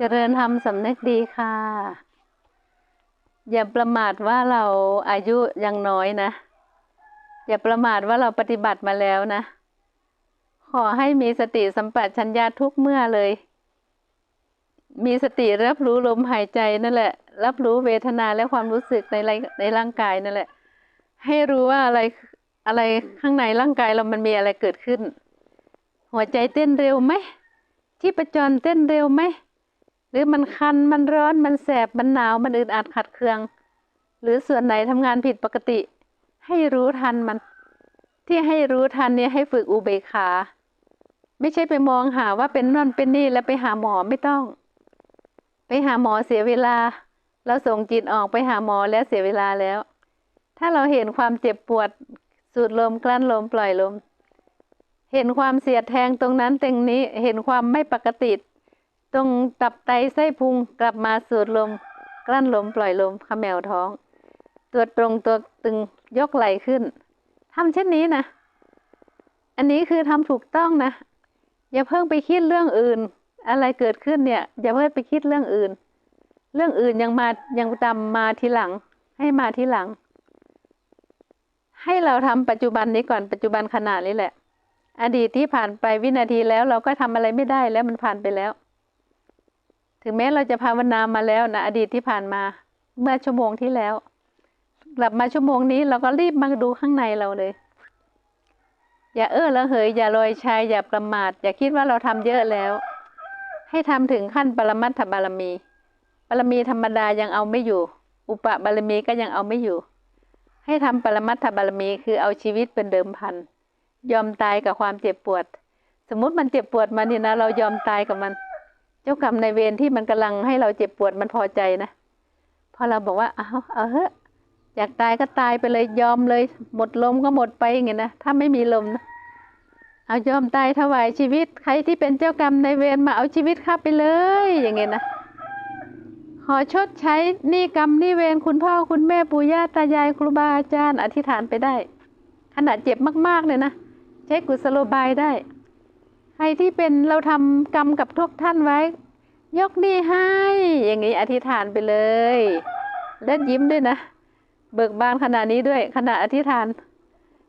เจริญธรรมสำนึกดีค่ะ อย่าประมาทว่าเราอายุยังน้อยนะ อย่าประมาทว่าเราปฏิบัติมาแล้วนะ ขอให้มีสติสัมปชัญญะทุกเมื่อเลย มีสติรับรู้ลมหายใจนั่นแหละ รับรู้เวทนาและความรู้สึกในในร่างกายนั่นแหละ ให้รู้ว่าอะไรอะไรข้างในร่างกายเรามันมีอะไรเกิดขึ้น หัวใจเต้นเร็วไหมที่ประจรเต้นเร็วไหม หรือมันคันมันร้อนมันแสบมันหนาวมันอึดอัดขัดเคือง หรือส่วนไหนทำงานผิดปกติ ให้รู้ทันมัน ที่ให้รู้ทันเนี่ยให้ฝึกอุเบกขา ไม่ใช่ไปมองหาว่าเป็นนั่นเป็นนี่แล้วไปหาหมอไม่ต้อง ไปหาหมอเสียเวลา เราส่งจิตออกไปหาหมอแล้วเสียเวลาแล้ว ถ้าเราเห็นความเจ็บปวด สูดลมกลั้นลมปล่อยลมเห็นความเสียดแทงตรงนั้นตรงนี้ เห็นความไม่ปกติ ตรงตับไตไส้พุงกลับมาสูดลม กลั้นลมปล่อยลมขมแมวท้อง ตัวตรงตัวตึงยกไหล่ขึ้นทำเช่นนี้นะ อันนี้คือทำถูกต้องนะ อย่าเพิ่งไปคิดเรื่องอื่น อะไรเกิดขึ้นเนี่ย อย่าเพิ่งไปคิดเรื่องอื่น เรื่องอื่นยังมายังตามมาทีหลัง ให้มาทีหลัง ให้เราทำปัจจุบันนี้ก่อนปัจจุบันขณะนี้แหละ อดีตที่ผ่านไปวินาทีแล้วเราก็ทำอะไรไม่ได้แล้วมันผ่านไปแล้ว ถึงแม้เราจะภาวนามาแล้วนะอดีตที่ผ่านมาเมื่อชั่วโมงที่แล้ว กลับมาชั่วโมงนี้เราก็รีบมาดูข้างในเราเลย อย่าเออละเหยอย่าลอยชายอย่าประมาท อย่าคิดว่าเราทำเยอะแล้ว ให้ทำถึงขั้นปรมัตถบารมีบารมีธรรมดายังเอาไม่อยู่ อุปบารมีก็ยังเอาไม่อยู่ ให้ทำปรมัตถบารมีคือเอาชีวิตเป็นเดิมพันยอมตายกับความเจ็บปวด สมมุติมันเจ็บปวดมานี่นะ เรายอมตายกับมัน จ้ากรรมในเวรที่มันกำลังให้เราเจ็บปวดมันพอใจนะพอเราบอกว่าเอาเอาเถอะอยากตายก็ตายไปเลยยอมเลย หมดลมก็หมดไปอย่างเงี้ยนะถ้าไม่มีลมนะเอายอมตายถวายชีวิต ใครที่เป็นเจ้ากรรมในเวรมาเอาชีวิตข้าไปเลย อย่างเงี้ยนะขอชดใช้นี่กรรมนี่เวรคุณพ่อคุณแม่ปู่ย่าตายายครูบาอาจารย์อธิษฐานไปได้ ขนาดเจ็บมากๆเลยนะใช้กุศโลบายได้ ใครที่เป็นเราทำกรรมกับทุกท่านไว้ ยกนี้ให้ อย่างนี้อธิษฐานไปเลย และยิ้มด้วยนะ เบิกบานขณะนี้ด้วยขณะอธิษฐาน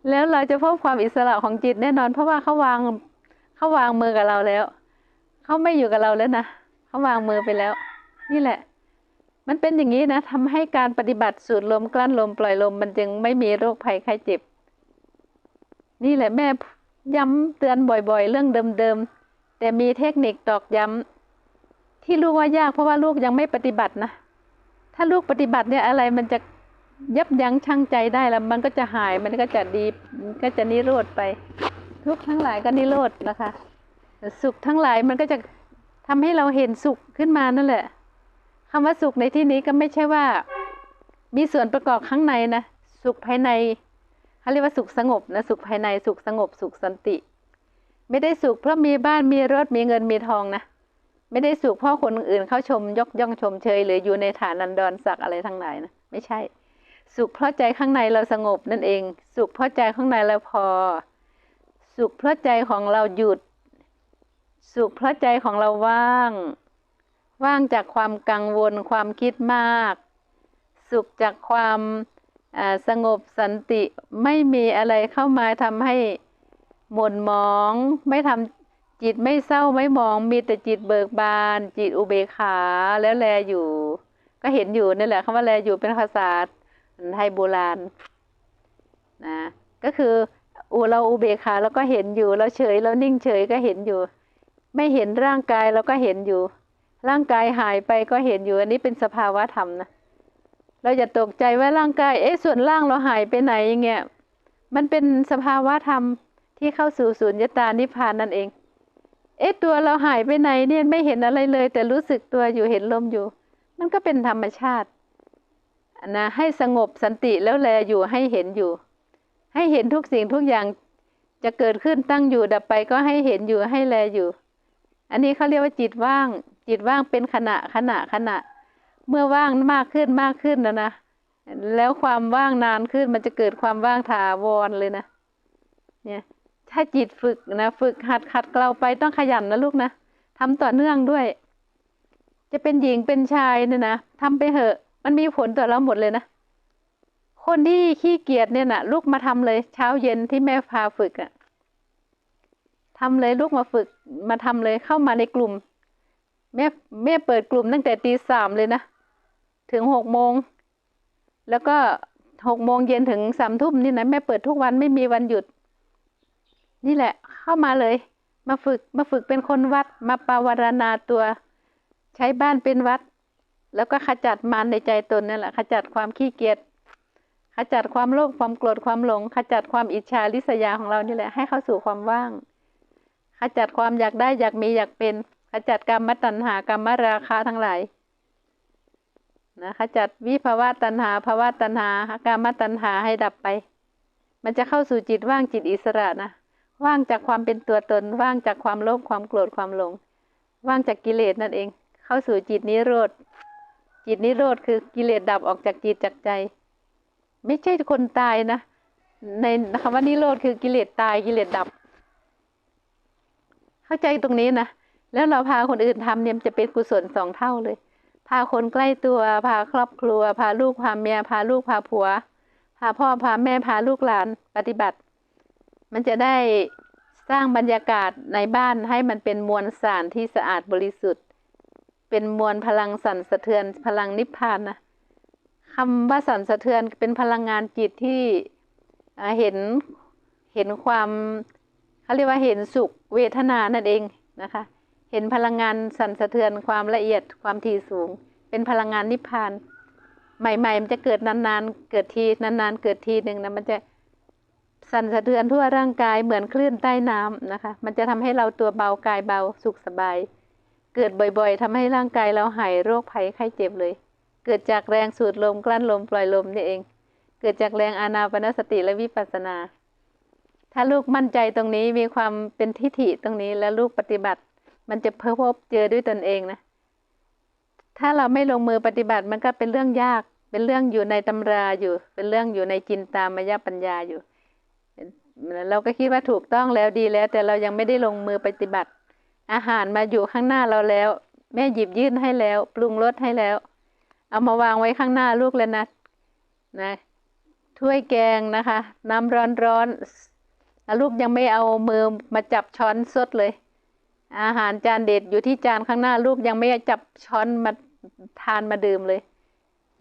แล้วเราจะพบความอิสระของจิตแน่นอน เพราะว่าเขาวางเขาวางมือกับเราแล้วเขาไม่อยู่กับเราแล้วนะเขาวางมือไปแล้ว นี่แหละ มันเป็นอย่างนี้นะทำให้การปฏิบัติสูดลมกลั้นลมปล่อยลม มันจึงไม่มีโรคภัยไข้เจ็บ นี่แหละแม่ ย้ำเตือนบ่อยๆ เรื่องเดิมๆ แต่มีเทคนิคตอกย้ำที่ลูกว่ายากเพราะว่าลูกยังไม่ปฏิบัตินะ ถ้าลูกปฏิบัติเนี่ยอะไรมันจะยับยั้งชั่งใจได้แล้วมันก็จะหายมันก็จะดีก็จะนิโรธไป ทุกทั้งหลายก็นิโรธนะคะ สุขทั้งหลายมันก็จะทำให้เราเห็นสุขขึ้นมานั่นแหละคำว่าสุขในที่นี้ก็ไม่ใช่ว่า มีส่วนประกอบข้างในนะสุขภายใน เขาเรียกว่าสุขสงบนะสุขภายในสุขสงบสุขสันติ ไม่ได้สุขเพราะมีบ้านมีรถมีเงินมีทองนะไม่ได้สุขเพราะคนอื่นเขาชมยกย่องชมเชย หรืออยู่ในฐานันดรศักดิ์อะไรทั้งหลายนะไม่ใช่ สุขเพราะใจข้างในเราสงบนั่นเอง สุขเพราะใจข้างในเราพอ สุขเพราะใจของเราหยุด สุขเพราะใจของเราว่าง ว่างจากความกังวลความคิดมาก สุขจากความ สงบสันติไม่มีอะไรเข้ามาทำให้หม่นมอง ไม่ทำจิตไม่เศร้าไม่มองมีแต่จิตเบิกบาน จิตอุเบกขาแล้วแลอยู่ ก็เห็นอยู่นี่แหละคำว่าแลอยู่เป็นภาษาไทยโบราณนะก็คืออูเราอุเบกขาเราก็เห็นอยู่เราเฉยเรานิ่งเฉยก็เห็นอยู่ ไม่เห็นร่างกายเราก็เห็นอยู่ ร่างกายหายไปก็เห็นอยู่ อันนี้เป็นสภาวะธรรมนะ เราอย่าตกใจว่าร่างกาย เอ๊ะ ส่วนล่างเราหายไปไหนอย่างเงี้ย มันเป็นสภาวะธรรมที่เข้าสู่สุญญตานิพพานนั่นเอง เอ๊ะ ตัวเราหายไปไหนเนี่ยไม่เห็นอะไรเลย แต่รู้สึกตัวอยู่เห็นลมอยู่ มันก็เป็นธรรมชาตินะให้สงบสันติแล้วแลอยู่ให้เห็นอยู่ ให้เห็นทุกสิ่งทุกอย่างจะเกิดขึ้นตั้งอยู่ดับไปก็ให้เห็นอยู่ให้แลอยู่ อันนี้เขาเรียกว่าจิตว่าง จิตว่างเป็นขณะขณะขณะ เมื่อว่างมากขึ้นมากขึ้นนะนะแล้วความว่างนานขึ้นมันจะเกิดความว่างถาวรเลยนะ เนี่ย ถ้าจิตฝึกนะฝึกหัดขัดเกลาไปต้องขยันนะลูกนะทำต่อเนื่องด้วย จะเป็นหญิงเป็นชายเนี่ยนะทำไปเหอะ มันมีผลต่อเราหมดเลยนะคนที่ขี้เกียจเนี่ยนะลุกมาทำเลย เช้าเย็นที่แม่พาฝึกอะทำเลยลุกมาฝึกมาทำเลยเข้ามาในกลุ่ม แม่แม่เปิดกลุ่มตั้งแต่ตีสามเลยนะ ถึงหกโมง แล้วก็หกโมงเย็นถึงสามทุ่มนี่นะแม่เปิดทุกวันไม่มีวันหยุด นี่แหละเข้ามาเลย มาฝึกมาฝึกเป็นคนวัดมาปาวารณาตัว ใช้บ้านเป็นวัด แล้วก็ขจัดมารในใจตนนั่นแหละขจัดความขี้เกียจขจัดความโลภความโกรธความหลงขจัดความอิจฉาริษยาของเรานี่แหละให้เข้าสู่ความว่างขจัดความอยากได้อยากมีอยากเป็นขจัดกรรมตัณหากรรมราคะทั้งหลาย นะขจัดวิภาวะตัณหาภาวะตัณหากรรมตัณหาให้ดับไป มันจะเข้าสู่จิตว่างจิตอิสระนะ ว่างจากความเป็นตัวตน ว่างจากความโลภความโกรธความหลง ว่างจากกิเลสนั่นเอง เข้าสู่จิตนิโรธ จิตนิโรธคือกิเลสดับออกจากจิตจากใจ ไม่ใช่คนตายนะ ในคำว่านิโรธคือกิเลสตายกิเลสดับ เข้าใจตรงนี้นะ แล้วเราพาคนอื่นทำเนี่ยมันจะเป็นกุศลสองเท่าเลย พาคนใกล้ตัว พาครอบครัว พาลูก พาเมีย พาลูก พาผัว พาพ่อ พาแม่ พาลูกหลานปฏิบัติ มันจะได้สร้างบรรยากาศในบ้านให้มันเป็นมวลสารที่สะอาดบริสุทธิ์ เป็นมวลพลังสั่นสะเทือน พลังนิพพานนะคำว่าสั่นสะเทือนเป็นพลังงานจิตที่เห็นเห็นความเขาเรียกว่าเห็นสุขเวทนานั่นเองนะคะ เห็นพลังงานสั่นสะเทือนความละเอียดความถี่สูง เป็นพลังงานนิพพาน ใหม่ ๆ มันจะเกิดนานๆ เกิดทีนานๆ เกิดทีหนึ่งนะมันจะสั่นสะเทือนทั่วร่างกายเหมือนคลื่นใต้น้ำนะคะ มันจะทำให้เราตัวเบากายเบาสุขสบาย เกิดบ่อยๆทำให้ร่างกายเราหายโรคภัยไข้เจ็บเลย เกิดจากแรงสูดลมกลั้นลมปล่อยลมนี่เอง เกิดจากแรงอานาปนสติและวิปัสสนา ถ้าลูกมั่นใจตรงนี้มีความเป็นทิฏฐิตรงนี้แล้วลูกปฏิบัติ มันจะเพิ่พบเจอด้วยตนเองนะ ถ้าเราไม่ลงมือปฏิบัติมันก็เป็นเรื่องยาก เป็นเรื่องอยู่ในตำราอยู่ เป็นเรื่องอยู่ในจินตามายปัญญาอยู่ เราก็คิดว่าถูกต้องแล้วดีแล้ว แต่เรายังไม่ได้ลงมือปฏิบัติ อาหารมาอยู่ข้างหน้าเราแล้ว แม่หยิบยื่นให้แล้ว ปรุงรสให้แล้ว เอามาวางไว้ข้างหน้าลูกแล้วนะนะถ้วยแกงนะคะ น้ำร้อนร้อนลูกยังไม่เอามือมาจับช้อนสดเลย อาหารจานเด็ดอยู่ที่จานข้างหน้าลูกยังไม่จับช้อนมาทานมาดื่มเลย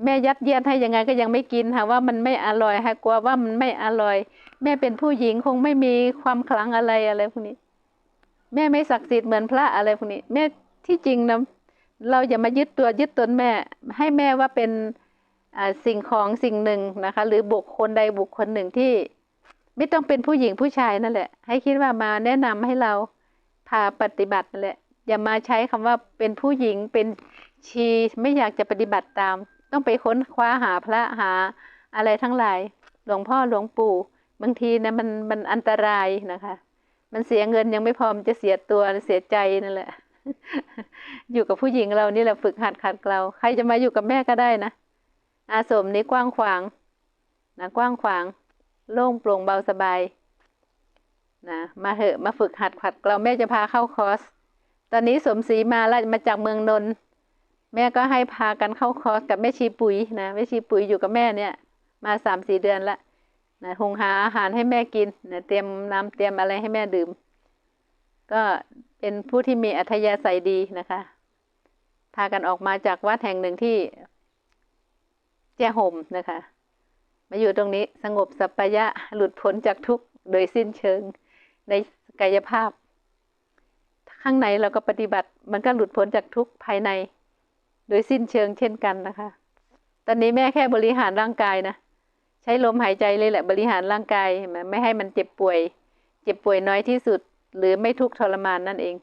แม่ยัดเยียดให้ยังไงก็ยังไม่กินค่ะว่ามันไม่อร่อยค่ะกลัวว่ามันไม่อร่อย แม่เป็นผู้หญิงคงไม่มีความคลังอะไรอะไรพวกนี้ แม่ไม่ศักดิ์สิทธิ์เหมือนพระอะไรพวกนี้ แม่ที่จริงนะเราอย่ามายึดตัวยึดตนแม่ ให้แม่ว่าเป็นสิ่งของสิ่งหนึ่งนะคะ หรือบุคคลใดบุคคลหนึ่งที่ ไม่ต้องเป็นผู้หญิงผู้ชายนั่นแหละ ให้คิดว่ามาแนะนำให้เรา พาปฏิบัติแหละอย่ามาใช้คำว่าเป็นผู้หญิงเป็นชีไม่อยากจะปฏิบัติตาม ต้องไปค้นคว้าหาพระหาอะไรทั้งหลาย หลวงพ่อหลวงปู่ บางทีนะมันมันอันตรายนะคะ มันเสียเงินยังไม่พอมจะเสียตัวเสียใจนั่นแหละ อยู่กับผู้หญิงเรานี่แหละฝึกหัดขัดเกลาใครจะมาอยู่กับแม่ก็ได้นะอาสมนี้กว้างขวางนะกว้างขวาง โล่งโปร่งเบาสบาย นะมาเหอะมาฝึกหัดขัดเกลาแม่จะพาเข้าคอร์สตอนนี้สมศรีมาแล้วมาจากเมืองนนท์แม่ก็ให้พากันเข้าคอร์สกับแม่ชีปุ๋ยนะแม่ชีปุ๋ยอยู่กับแม่เนี่ย มาสามสี่เดือนละนะหุงหาอาหารให้แม่กินนะเตรียมน้ำเตรียมอะไรให้แม่ดื่ม ก็เป็นผู้ที่มีอัธยาศัยดีนะคะ พากันออกมาจากวัดแห่งหนึ่งที่แจ้ห่มนะคะ มาอยู่ตรงนี้สงบสัปปายะหลุดพ้นจากทุกข์โดยสิ้นเชิง ในกายภาพ ข้างในเราก็ปฏิบัติ มันก็หลุดพ้นจากทุกข์ภายใน โดยสิ้นเชิงเช่นกันนะคะ ตอนนี้แม่แค่บริหารร่างกายนะ ใช้ลมหายใจเลยแหละบริหารร่างกายไม่ให้มันเจ็บป่วย เจ็บป่วยน้อยที่สุด หรือไม่ทุกข์ทรมานนั่นเอง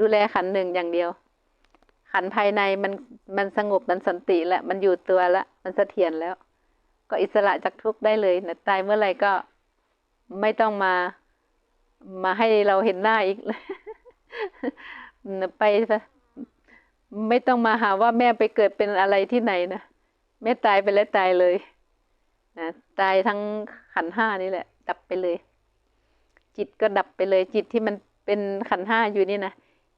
ดูแลขันหนึ่งอย่างเดียว ขันภายในมันมันสงบมันสันติแล้วมันอยู่ตัวแล้วมันเสถียรแล้ว ก็อิสระจากทุกข์ได้เลยนะตายเมื่อไหร่ก็ไม่ต้องมา มาให้เราเห็นหน้าอีกไปไม่ต้องมาหาว่าแม่ไปเกิดเป็นอะไรที่ไหนนะแม่ตายไปแล้วตายเลยนะตายทั้งขันห้านี่แหละ ดับไปเลย จิตก็ดับไปเลย จิตที่มันเป็นขันห้าอยู่นี่นะ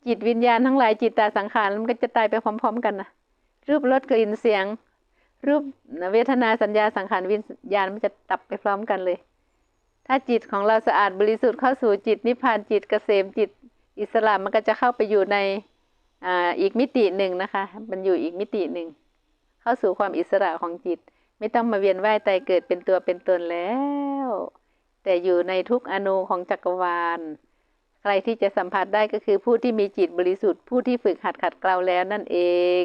จิตวิญญาณทั้งหลายจิตตาสังขารมันก็จะตายไปพร้อม ๆ กันนะรูปรสกลิ่นเสียง รูปเวทนาสัญญาสังขารวิญญาณมันจะตับไปพร้อมกันเลย ถ้าจิตของเราสะอาดบริสุทธิ์เข้าสู่จิตนิพพานจิตเกษมจิตอิสระมันก็จะเข้าไปอยู่ในออีกมิติหนึ่งนะคะ มันอยู่อีกมิติหนึ่ง เข้าสู่ความอิสระของจิต ไม่ต้องมาเวียนว่ายตายเกิดเป็นตัวเป็นตนแล้ว แต่อยู่ในทุกอนูของจักรวาล ใครที่จะสัมผัสได้ก็คือผู้ที่มีจิตบริสุทธิ์ผู้ที่ฝึกหัดขัดเกลาแล้วนั่นเอง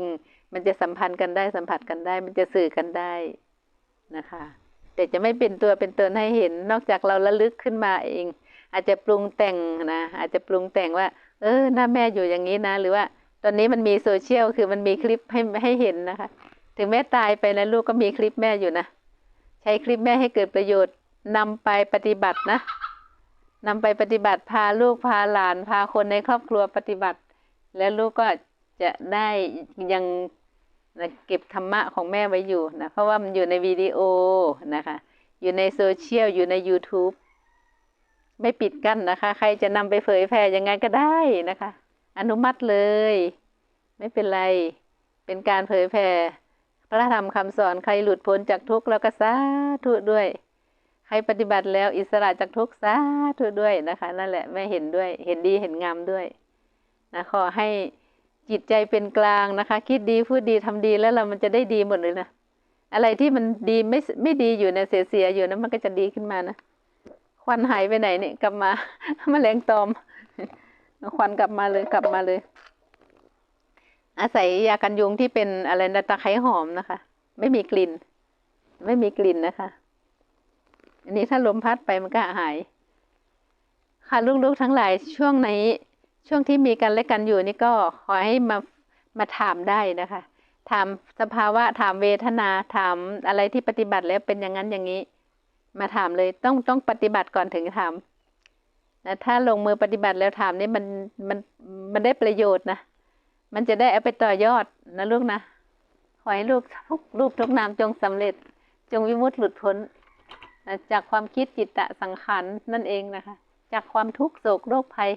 มันจะสัมพันธ์กันได้สัมผัสกันได้ มันจะสื่อกันได้นะคะ แต่จะไม่เป็นตัวเป็นตนให้เห็น นอกจากเราระลึกขึ้นมาเอง อาจจะปรุงแต่งนะอาจจะปรุงแต่งว่า เออหน้าแม่อยู่อย่างนี้นะ หรือว่าตอนนี้มันมีโซเชียลคือมันมีคลิปให้ให้เห็นนะคะ ถึงแม่ตายไปนะลูกก็มีคลิปแม่อยู่นะ ใช้คลิปแม่ให้เกิดประโยชน์นำไปปฏิบัตินะนำไปปฏิบัติพาลูกพาหลานพาคนในครอบครัวปฏิบัติ แล้วลูกก็จะได้ยัง นะเก็บธรรมะของแม่ไว้อยู่นะ เพราะว่ามันอยู่ในวิดีโอนะคะ อยู่ในโซเชียล อยู่ใน YouTube ไม่ปิดกั้นนะคะ ใครจะนำไปเผยแผ่ยังไงก็ได้นะคะ อนุมัติเลย ไม่เป็นไร เป็นการเผยแผ่พระธรรมคำสอนใครหลุดพ้นจากทุกข์แล้วก็สาธุด้วย ใครปฏิบัติแล้วอิสระจากทุกข์สาธุด้วยนะคะ นั่นแหละแม่เห็นด้วย เห็นดีเห็นงามด้วยนะขอให้ จิตใจเป็นกลางนะคะ คิดดีพูดดีทำดีแล้วเรามันจะได้ดีหมดเลยนะอะไรที่มันดีไม่ไม่ดีอยู่เนี่ยเสียๆอยู่นะมันก็จะดีขึ้นมานะควันหายไปไหนเนี่ยกลับมาแมลงตอม ควันกลับมาเลยกลับมาเลย อาศัยยากันยุงที่เป็นอะไรนะตะไคร้หอมนะคะ ไม่มีกลิ่น ไม่มีกลิ่นนะคะ อันนี้ถ้าลมพัดไปมันก็หาย ค่ะลูกๆทั้งหลายช่วงไหน ช่วงที่มีกันและกันอยู่นี่ก็ขอให้มามาถามได้นะคะถามสภาวะถามเวทนาถามอะไรที่ปฏิบัติแล้วเป็นอย่างนั้นอย่างนี้ มาถามเลยต้องต้องปฏิบัติก่อนถึงถามนะถ้าลงมือปฏิบัติแล้วถามนี่มันมันมันได้ประโยชน์นะมันจะได้เอาไปต่อยอดนะลูกนะขอให้ลูกทุกรูปทุกนามจงสำเร็จ จงวิมุตติหลุดพ้นนะจากความคิดจิตตะสังขารนั่นเองนะคะ จากความทุกข์โศกโรคภัย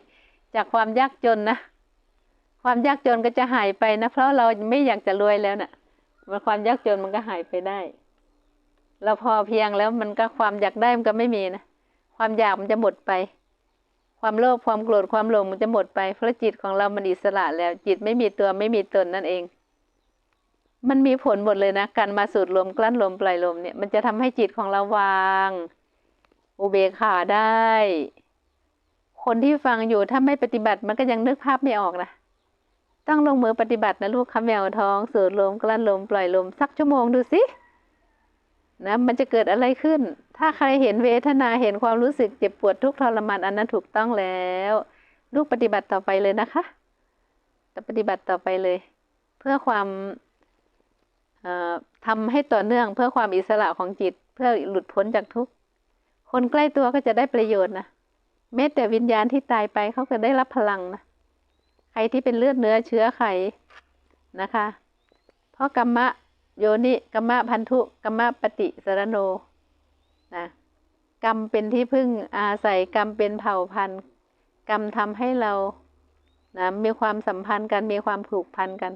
จากความยากจนนะความยากจนก็จะหายไปนะเพราะเราไม่อยากจะรวยแล้วนะ่ะมันความยากจนมันก็หายไปได้ เราพอเพียงแล้วมันก็ความอยากได้มันก็ไม่มีนะความอยากมันจะหมดไป ความโลภความโกรธความหลงมันจะหมดไปเพราะจิตของเรามันอิสระแล้ว จิตไม่มีตัวไม่มีตนนั่นเอง มันมีผลหมดเลยนะการมาสูดลมกลั้นลมปล่อยลมเนี่ยมันจะทำให้จิตของเราวาง อุเบกขาได้ คนที่ฟังอยู่ถ้าไม่ปฏิบัติมันก็ยังนึกภาพไม่ออกนะต้องลงมือปฏิบัตินะลูกคำแมวท้องสูดลมกลั้นลมปล่อยลมสักชั่วโมงดูสินะมันจะเกิดอะไรขึ้น ถ้าใครเห็นเวทนาเห็นความรู้สึกเจ็บปวดทุกข์ทรมานอันนั้นถูกต้องแล้ว ลูกปฏิบัติต่อไปเลยนะคะจะปฏิบัติต่อไปเลย เพื่อความทำให้ต่อเนื่องเพื่อความอิสระของจิต เพื่อหลุดพ้นจากทุกคนใกล้ตัวก็จะได้ประโยชน์นะ แม้แต่วิญญาณที่ตายไปเขาก็ได้รับพลังนะใครที่เป็นเลือดเนื้อเชื้อไขนะคะ เพราะกรรมะโยนิกรรมะพันธุกรรมะปฏิสรโนนะกรรมเป็นที่พึ่งอาศัยกรรมเป็นเผ่าพันธุ์ กรรมทำให้เรานะมีความสัมพันธ์กันมีความผูกพันกัน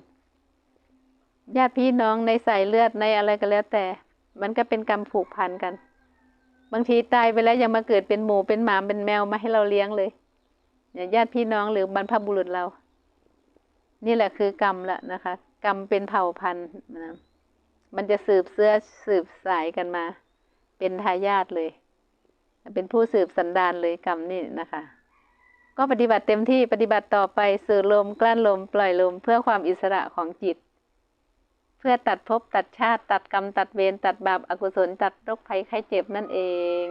ญาติพี่น้องในสายเลือดในอะไรก็แล้วแต่ มันก็เป็นกรรมผูกพันกัน บางทีตายไปแล้วยังมาเกิดเป็นหมูเป็นหมาเป็นแมวมาให้เราเลี้ยงเลยญาติพี่น้องหรือบรรพบุรุษเรา นี่แหละคือกรรมละนะคะ กรรมเป็นเผ่าพันธุ์นะมันจะสืบเสื้อสืบสายกันมา เป็นทายาทเลย เป็นผู้สืบสันดานเลยกรรมนี่นะคะ ก็ปฏิบัติเต็มที่ปฏิบัติต่อไปสือลมกลั้นลมปล่อยลมเพื่อความอิสระของจิต เพื่อตัดภพตัดชาติตัดกรรมตัดเวรตัดบาปอากุศลตัดโรคภัยไข้เจ็บนั่นเอง